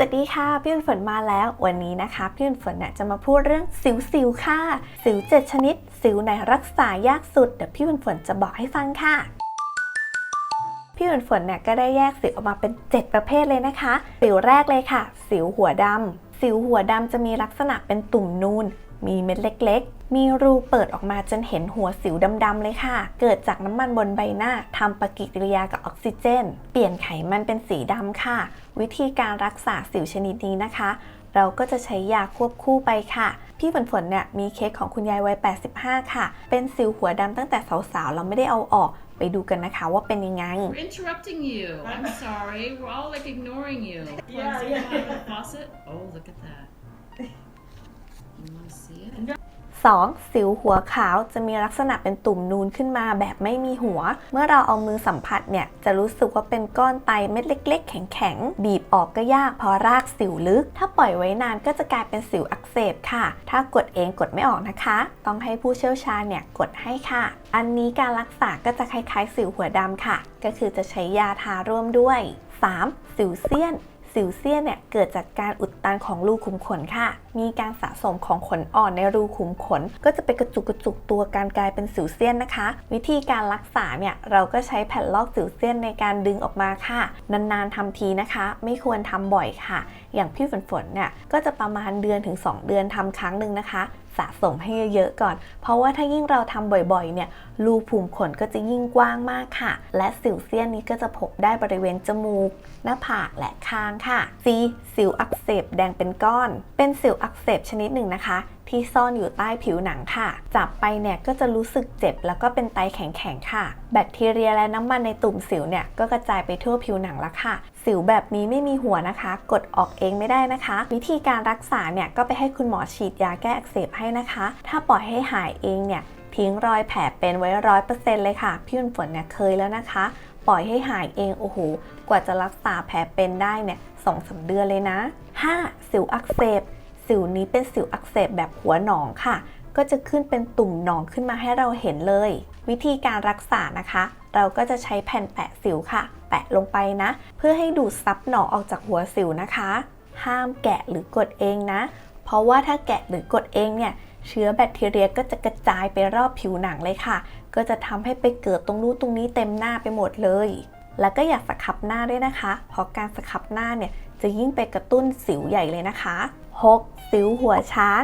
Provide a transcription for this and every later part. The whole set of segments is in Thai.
สวัสดีค่ะพี่ฝนฝนมาแล้ว วันนี้นะคะพี่ฝนฝนเนี่ยจะมาพูดเรื่องสิวสิวค่ะ สิวเจ็ดชนิด สิวไหนรักษายากสุดเดี๋ยวพี่ฝนฝนจะบอกให้ฟังค่ะ พี่ฝนฝนเนี่ยก็ได้แยกสิวออกมาเป็น 7 ประเภทเลยนะคะ สิวแรกเลยค่ะ สิวหัวดำ สิวหัวดำจะมีลักษณะเป็นตุ่มนูน มีเม็ดเล็กๆ มีรูเปิดออกมาจนเห็นหัวสิวดำๆเลยค่ะ เกิดจากน้ำมันบนใบหน้าทำปฏิกิริยากับออกซิเจน เปลี่ยนไขมันเป็นสีดำค่ะ วิธีการรักษาสิวชนิดนี้นะคะ เราก็จะใช้ยาควบคู่ไปค่ะพี่ฝนฝนเนี่ยมีเคสของคุณยายวัย 85 ค่ะ เป็นสิวหัวดำตั้งแต่สาวๆ เราไม่ได้เอาออก ไปดูกันนะคะว่าเป็นยังไง We're interrupting you. I'm sorry. We're all like ignoring you. Yeah, Cleansing yeah. out of the faucet. Oh, look at that. You want to see it? 2. สิวหัวขาวจะมีลักษณะเป็นตุ่มนูนขึ้นมาแบบไม่มีหัว เมื่อเราเอามือสัมผัสเนี่ยจะรู้สึกว่าเป็นก้อนไตเม็ดเล็ก ๆ แข็งๆ บีบออกก็ยากเพราะรากสิวลึก ถ้าปล่อยไว้นานก็จะกลายเป็นสิวอักเสบค่ะ ถ้ากดเองกดไม่ออกนะคะ ต้องให้ผู้เชี่ยวชาญเนี่ยกดให้ค่ะ อันนี้การรักษาก็จะคล้ายๆ สิวหัวดำค่ะ ก็คือจะใช้ยาทาร่วมด้วย 3. สิวเซียน สิวเซียนเนี่ยเกิดจากการอุดตันของรูขุมขนค่ะ มีการสะสมของขนอ่อนในรูขุมขน ก็จะไปกระจุกกระจุกตัวการกลายเป็นสิวเซียนนะคะ วิธีการรักษาเนี่ยเราก็ใช้แผ่นลอกสิวเซียนในการดึงออกมาค่ะ นานๆทำทีนะคะ ไม่ควรทำบ่อยค่ะ อย่างพี่ฝนฝนเนี่ยก็จะประมาณเดือนถึง 2 เดือนทำครั้งหนึ่งนะคะ สะสมให้เยอะๆก่อน เพราะว่าถ้ายิ่งเราทำบ่อยๆ เนี่ยรูผุ่มขนก็จะยิ่งกว้างมากค่ะ และสิวเซียนนี้ก็จะพบได้บริเวณจมูก หน้าผากและคางค่ะ C สิวอักเสบแดงเป็นก้อน เป็นสิวอักเสบชนิดหนึ่งนะคะ ที่ซ่อนอยู่ใต้ผิวหนังค่ะ จับไปเนี่ยก็จะรู้สึกเจ็บแล้วก็เป็นไตแข็งๆค่ะ แบคทีเรียและน้ำมันในตุ่มสิวเนี่ยก็กระจายไปทั่วผิวหนังแล้วค่ะ สิวแบบนี้ไม่มีหัวนะคะ กดออกเองไม่ได้นะคะ วิธีการรักษาเนี่ยก็ไปให้คุณหมอฉีดยาแก้อักเสบให้นะคะ ถ้าปล่อยให้หายเองเนี่ยทิ้งรอยแผลเป็นไว้ร้อยเปอร์เซ็นต์เลยค่ะ พี่ฝนฝนเนี่ยเคยแล้วนะคะ ปล่อยให้หายเองโอ้โหกว่าจะรักษาแผลเป็นได้เนี่ยสองสามเดือนเลยนะ 5. สิวอักเสบ สิวนี้เป็นสิวอักเสบแบบหัวหนองค่ะ ก็จะขึ้นเป็นตุ่มหนองขึ้นมาให้เราเห็นเลย วิธีการรักษานะคะ เราก็จะใช้แผ่นแปะสิวค่ะ แปะลงไปนะ เพื่อให้ดูดซับหนองออกจากหัวสิวนะคะ ห้ามแกะหรือกดเองนะ เพราะว่าถ้าแกะหรือกดเองเนี่ยเชื้อแบคทีเรียก็จะกระจายไปรอบผิวหนังเลยค่ะ ก็จะทำให้ไปเกิดตรงนู้นตรงนี้เต็มหน้าไปหมดเลย แล้วก็อย่าสครับหน้าด้วยนะคะ เพราะการสครับหน้าเนี่ยจะยิ่งไปกระตุ้นสิวใหญ่เลยนะคะ 6. สิวหัวช้าง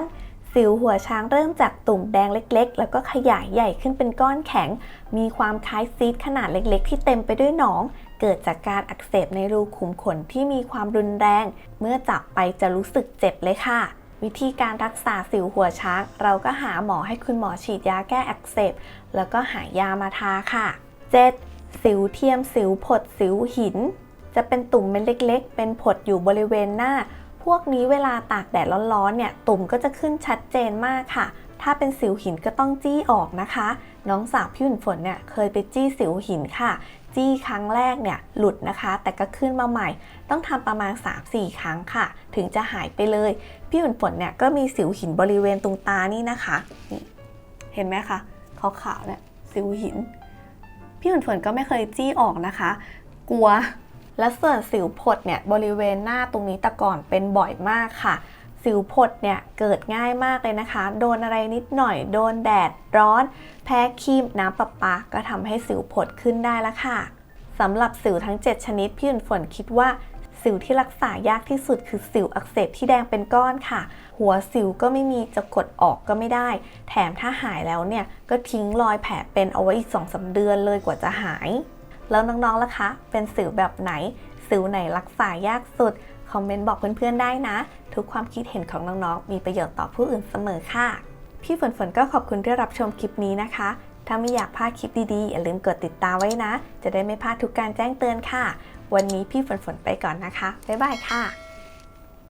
สิวหัวช้างเริ่มจากตุ่มแดงเล็กๆ แล้วก็ขยายใหญ่ขึ้นเป็นก้อนแข็ง มีความคล้ายซีดขนาดเล็กๆ ที่เต็มไปด้วยหนอง เกิดจากการอักเสบในรูขุมขนที่มีความรุนแรง เมื่อจับไปจะรู้สึกเจ็บเลยค่ะวิธีการรักษาสิวหัวช้าง เราก็หาหมอให้คุณหมอฉีดยาแก้อักเสบ แล้วก็หายามาทาค่ะ 7. สิวเทียมสิวผดสิวหิน จะเป็นตุ่มเม็ดเล็ก ๆ เป็นผดอยู่บริเวณหน้า พวกนี้เวลาตากแดดร้อนๆเนี่ยตุ่มก็จะขึ้นชัดเจนมากค่ะ ถ้าเป็นสิวหินก็ต้องจี้ออกนะคะ น้องสาวพี่ฝนฝนเนี่ยเคยไปจี้สิวหินค่ะ จี้ครั้งแรกเนี่ยหลุดนะคะ แต่ก็ขึ้นมาใหม่ ต้องทำประมาณ 3-4 ครั้งค่ะ ถึงจะหายไปเลย พี่ฝนฝนเนี่ยก็มีสิวหินบริเวณตรงตานี่นะคะ เห็นไหมคะขาวๆเนี่ยสิวหิน พี่ฝนฝนก็ไม่เคยจี้ออกนะคะ กลัว และส่วนสิวผดเนี่ยบริเวณหน้าตรงนี้แต่ก่อนเป็นบ่อยมากค่ะสิวผดเนี่ยเกิดง่ายมากเลยนะคะ โดนอะไรนิดหน่อย โดนแดดร้อน แพ้ครีมน้ำประปาก็ทำให้สิวผดขึ้นได้ละค่ะสำหรับสิวทั้ง 7 ชนิดพี่ฝนฝนคิดว่า สิวที่รักษายากที่สุดคือสิวอักเสบที่แดงเป็นก้อนค่ะ หัวสิวก็ไม่มีจะกดออกก็ไม่ได้ แถมถ้าหายแล้วเนี่ย ก็ทิ้งรอยแผลเป็นเอาไว้อีก2อสเดือนเลยกว่าจะหาย แล้วน้องๆล่ะคะ เป็นสิวแบบไหน สิวไหนรักษายากสุด คอมเมนต์บอกเพื่อนๆได้นะ ทุกความคิดเห็นของน้องๆ มีประโยชน์ต่อผู้อื่นเสมอค่ะ พี่ฝนฝนก็ขอบคุณที่รับชมคลิปนี้นะคะ ถ้าไม่อยากพลาดคลิปดีๆ อย่าลืมกดติดตามไว้นะ จะได้ไม่พลาดทุกการแจ้งเตือนค่ะ วันนี้พี่ฝนฝนไปก่อนนะคะ บ๊ายบายค่ะ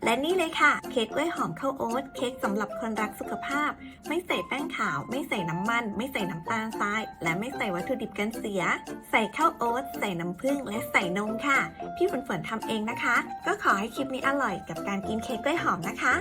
และนี่เลยค่ะ เค้กกล้วยหอมข้าวโอ๊ต เค้กสำหรับคนรักสุขภาพ ไม่ใส่แป้งขาว ไม่ใส่น้ำมัน ไม่ใส่น้ำตาลทราย และไม่ใส่วัตถุดิบกันเสีย ใส่ข้าวโอ๊ต ใส่น้ำผึ้ง และใส่นมค่ะ พี่ฝนฝนทำเองนะคะ ก็ขอให้คลิปนี้อร่อยกับการกินเค้กกล้วยหอมนะคะ